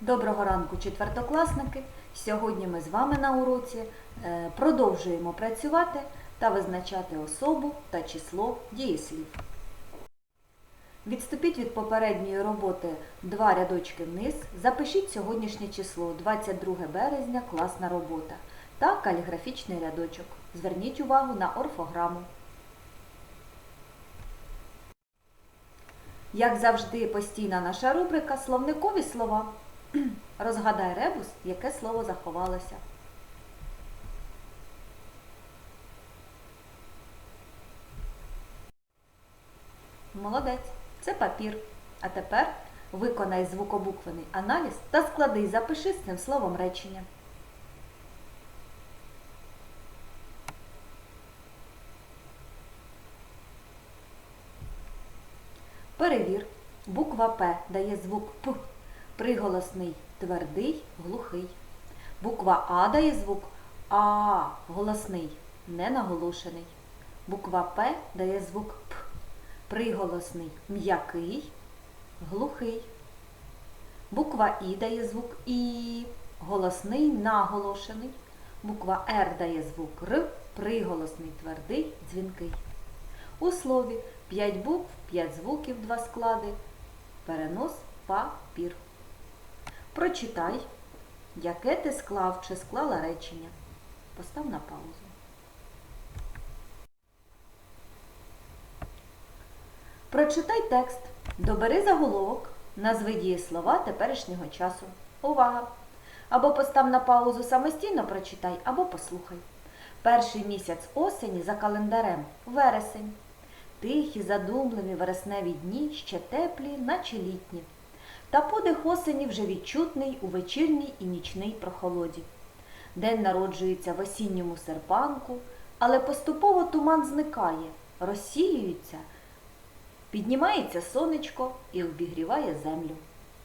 Доброго ранку, четвертокласники! Сьогодні ми з вами на уроці е, продовжуємо працювати та визначати особу та число дієслів. Відступіть від попередньої роботи два рядочки вниз, запишіть сьогоднішнє число 22 березня, класна робота та каліграфічний рядочок. Зверніть увагу на орфограму. Як завжди, постійна наша рубрика Словникові слова. Розгадай ребус, яке слово заховалося. Молодець, це папір. А тепер виконай звукобуквений аналіз та склади запиши з цим словом речення. Перевір. Буква П дає звук П. Приголосний твердий, глухий. Буква А дає звук А, голосний, ненаголошений. Буква П дає звук П. Приголосний м'який, глухий. Буква І дає звук І, голосний, наголошений. Буква Р дає звук Р, приголосний твердий, дзвінкий. У слові 5 букв, 5 звуків, 2 склади. Перенос папір. Прочитай, яке ти склав чи склала речення. Постав на паузу. Прочитай текст. Добери заголовок, назви дієслова теперішнього часу. Увага! Або постав на паузу самостійно прочитай, або послухай. Перший місяць осені за календарем вересень. Тихі, задумливі вересневі дні ще теплі, наче літні. Та подих осені вже відчутний у вечірній і нічній прохолоді. День народжується в осінньому серпанку, але поступово туман зникає, розсіюється, піднімається сонечко і обігріває землю.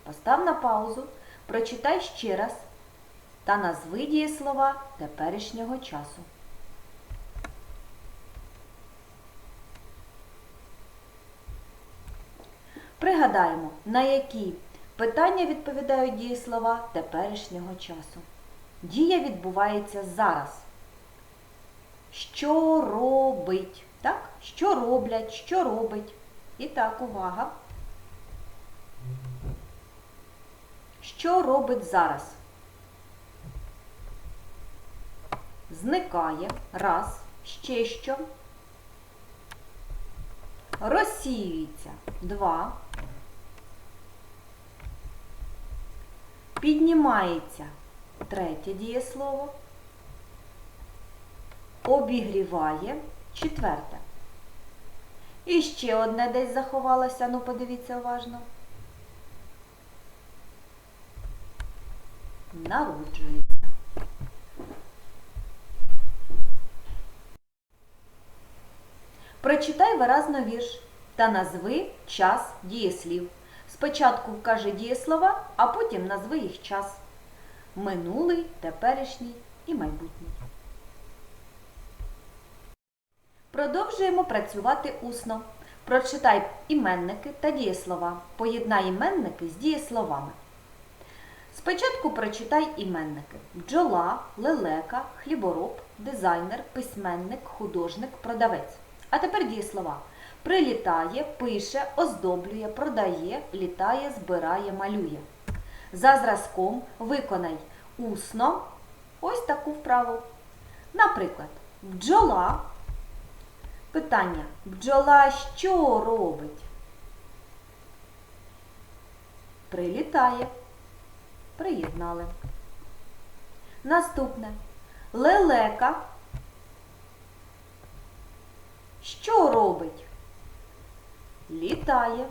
Постав на паузу, прочитай ще раз та назви дієслова теперішнього часу. Пригадаємо, на які питання відповідають дієслова теперішнього часу. Дія відбувається зараз. Що робить? Так? Що роблять, що робить? І так, увага. Що робить зараз? Зникає. Раз. Ще що? Розсіюється. Два. Піднімається третє дієслово. Обігріває четверте. І ще одне десь заховалося, ну подивіться уважно. Народжується. Прочитай виразно вірш та назви час дієслів. Спочатку вкажи дієслова, а потім назви їх час. Минулий, теперішній і майбутній. Продовжуємо працювати усно. Прочитай іменники та дієслова. Поєднай іменники з дієсловами. Спочатку прочитай іменники: бджола, лелека, хлібороб, дизайнер, письменник, художник, продавець. А тепер дієслова. Прилітає, пише, оздоблює, продає, літає, збирає, малює. За зразком виконай усно ось таку вправу. Наприклад, бджола. Питання. Бджола що робить? Прилітає. Приєднали. Наступне. Лелека. Що робить? Літає.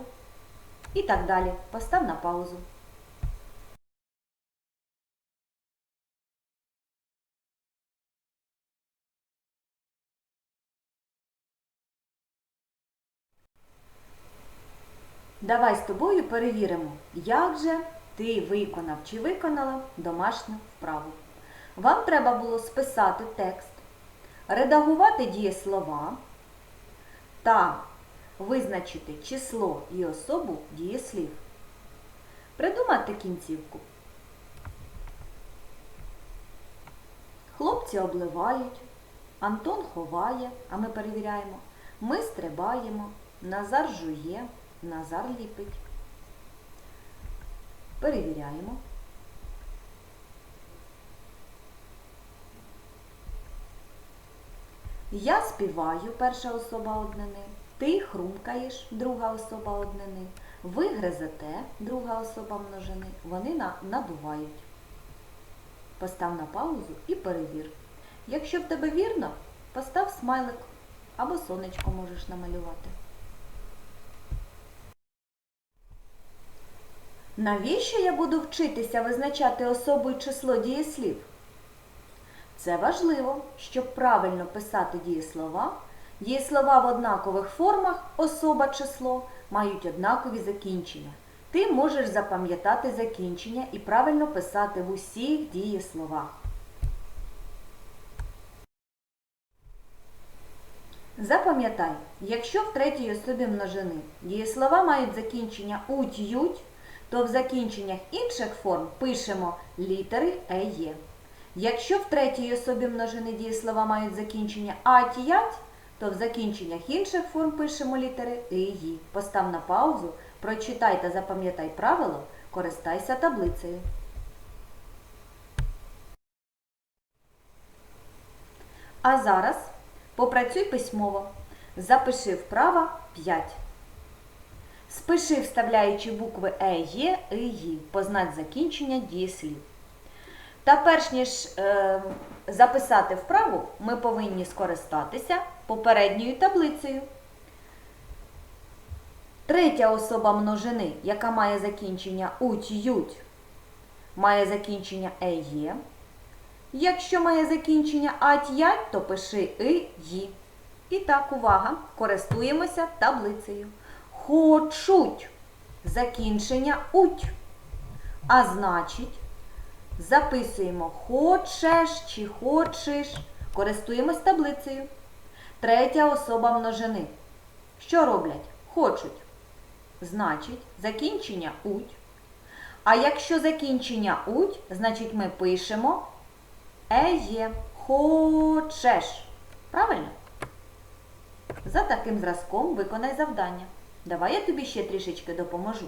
І так далі. Постав на паузу. Давай з тобою перевіримо, як же ти виконав чи виконала домашню вправу. Вам треба було списати текст, редагувати дієслова та Визначити число і особу дієслів. Придумати кінцівку. Хлопці обливають, Антон ховає, а ми перевіряємо. Ми стрибаємо, Назар жує, Назар ліпить. Перевіряємо. Я співаю перша особа однини. Ти хрумкаєш друга особа однини. Ви гризете друга особа множини. Вони на- надувають. Постав на паузу і перевір. Якщо в тебе вірно, постав смайлик або сонечко можеш намалювати. Навіщо я буду вчитися визначати особу і число дієслів? Це важливо, щоб правильно писати дієслова. Дієслова в однакових формах особа число мають однакові закінчення. Ти можеш запам'ятати закінчення і правильно писати в усіх дієсловах. Запам'ятай, якщо в третій особі множини дієслова мають закінчення уть ють, то в закінченнях інших форм пишемо літери е є. Якщо в третій особі множини дієслова мають закінчення ать ять, то в закінченнях інших форм пишемо літери и ї. Постав на паузу, прочитай та запам'ятай правило, користайся таблицею. А зараз попрацюй письмово. Запиши вправо 5. Спиши, вставляючи букви Е, Є, И, Ї. Познать закінчення дієслів. Та перш ніж е, записати вправу, ми повинні скористатися попередньою таблицею. Третя особа множини, яка має закінчення уть ють, має закінчення е є. Якщо має закінчення ать ять, то пиши и ї. І так, увага, користуємося таблицею. Хочуть закінчення уть. А значить, записуємо хочеш чи хочеш. Користуємось таблицею. Третя особа множини. Що роблять? Хочуть. Значить, закінчення уть. А якщо закінчення уть, значить ми пишемо е є. Хочеш. Правильно? За таким зразком виконай завдання. Давай я тобі ще трішечки допоможу.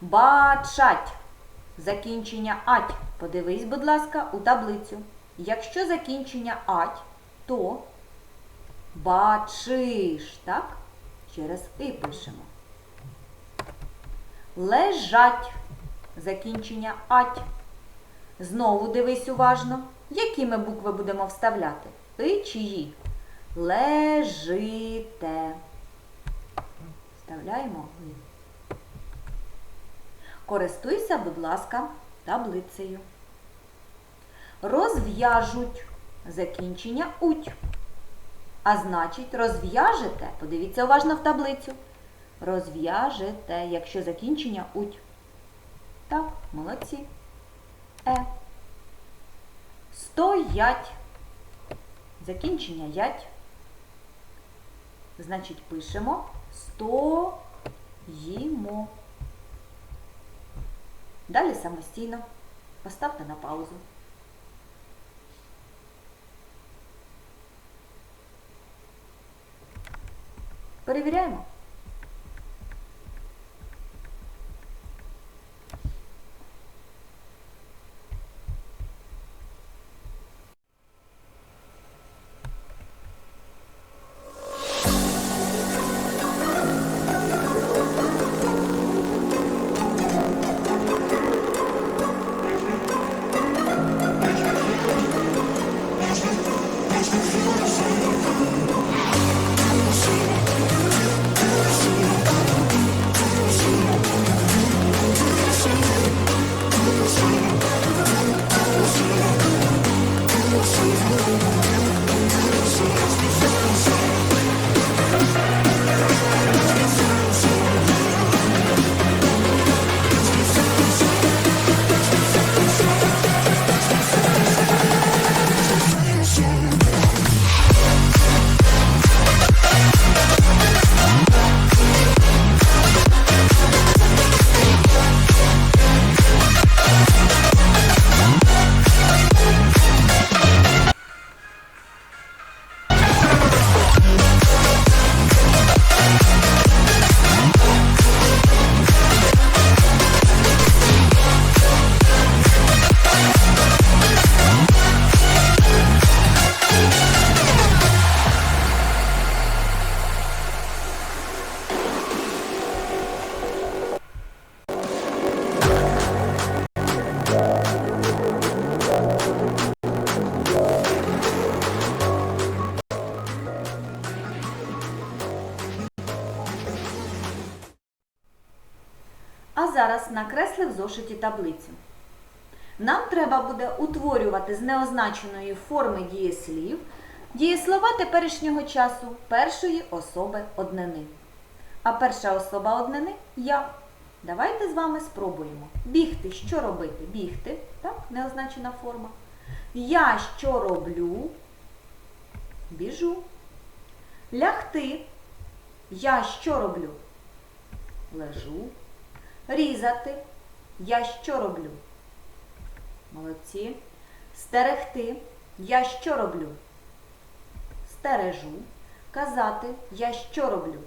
Бачать. Закінчення ать. Подивись, будь ласка, у таблицю. Якщо закінчення ать, то бачиш, так? Через и пишемо. Лежать. Закінчення ать. Знову дивись уважно. Які ми букви будемо вставляти? И чи ї? Лежите. Вставляємо ви. Користуйся, будь ласка, таблицею. Розв'яжуть закінчення уть. А значить, розв'яжете, подивіться уважно в таблицю. Розв'яжете, якщо закінчення уть. Так, молодці. Е. Стоять. Закінчення ять. Значить, пишемо стоїмо. Далі самостійно. Поставте на паузу. Перевіряємо. А зараз накресли в зошиті таблицю. Нам треба буде утворювати з неозначеної форми дієслів дієслова теперішнього часу першої особи однини. А перша особа однини я. Давайте з вами спробуємо. Бігти, що робити? Бігти, так, неозначена форма. Я що роблю? Біжу. Лягти. Я що роблю? Лежу. Різати. Я що роблю? Молодці. Стерегти. Я що роблю? Стережу. Казати. Я що роблю?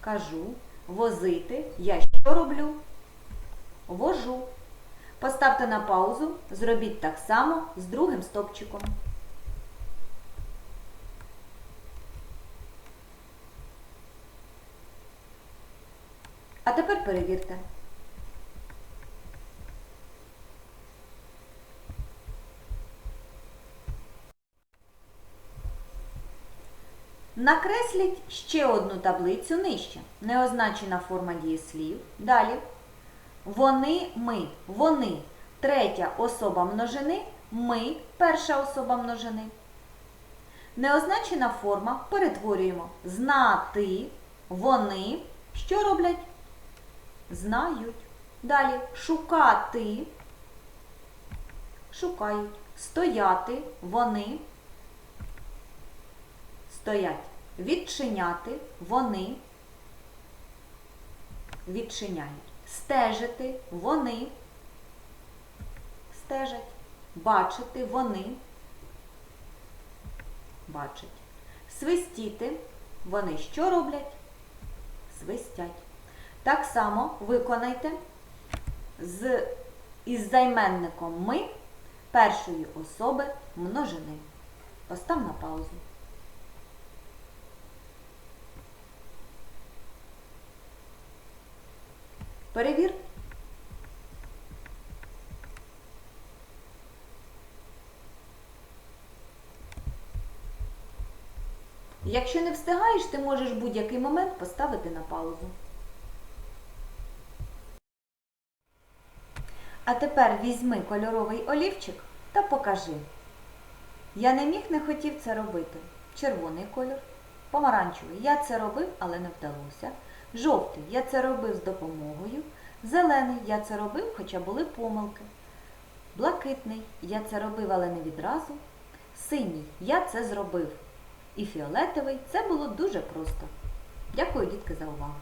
Кажу. Возити. Я що роблю? Вожу. Поставте на паузу. Зробіть так само з другим стопчиком. А тепер перевірте. Накресліть ще одну таблицю нижче. Неозначена форма дієслів. Далі. Вони, ми. Вони. Третя особа множини. Ми. Перша особа множини. Неозначена форма перетворюємо. Знати. Вони. Що роблять? Знають. Далі. Шукати. Шукають. Стояти. Вони стоять. Відчиняти вони відчиняють. Стежити вони стежать. Бачити вони бачать. Свистіти вони що роблять? Свистять. Так само виконайте з, із займенником ми першої особи множини. Постав на паузу. Перевір. Якщо не встигаєш, ти можеш будь-який момент поставити на паузу. А тепер візьми кольоровий олівчик та покажи. Я не міг, не хотів це робити. Червоний кольор, помаранчевий. Я це робив, але не вдалося. Жовтий я це робив з допомогою. Зелений я це робив, хоча були помилки. Блакитний я це робив, але не відразу. Синій я це зробив. І фіолетовий це було дуже просто. Дякую, дітки, за увагу!